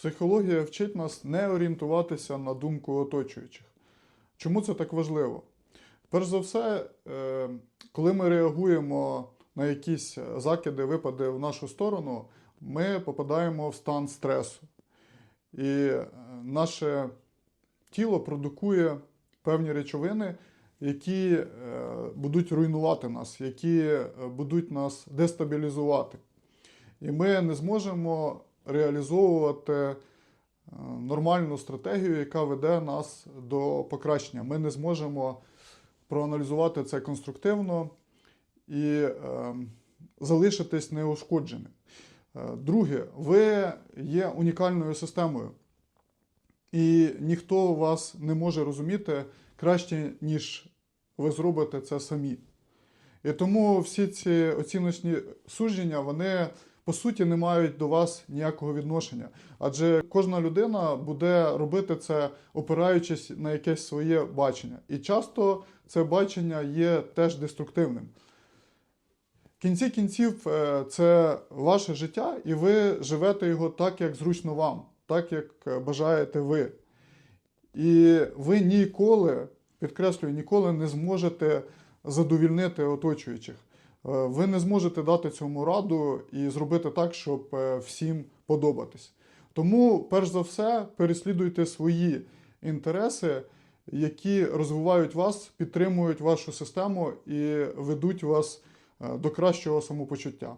Психологія вчить нас не орієнтуватися на думку оточуючих. Чому це так важливо? Перш за все, е, коли ми реагуємо на якісь закиди, випади в нашу сторону, ми попадаємо в стан стресу. І е, наше тіло продукує певні речовини, які е, будуть руйнувати нас, які будуть нас дестабілізувати. І ми не зможемо реалізовувати е, нормальну стратегію, яка веде нас до покращення. Ми не зможемо проаналізувати це конструктивно і е, залишитись неушкодженим. Е, Друге, ви є унікальною системою, і ніхто вас не може розуміти краще, ніж ви зробите це самі. І тому всі ці оціночні судження, вони по суті не мають до вас ніякого відношення. Адже кожна людина буде робити це, опираючись на якесь своє бачення. І часто це бачення є теж деструктивним. В кінці кінців е, це ваше життя, і ви живете його так, як зручно вам, так як е, бажаєте ви. І ви ніколи, підкреслюю, ніколи не зможете задовільнити оточуючих. Е, Ви не зможете дати цьому раду і зробити так, щоб е, всім подобатись. Тому, перш за все, переслідуйте свої інтереси, які розвивають вас, підтримують вашу систему і ведуть вас е, до кращого самопочуття.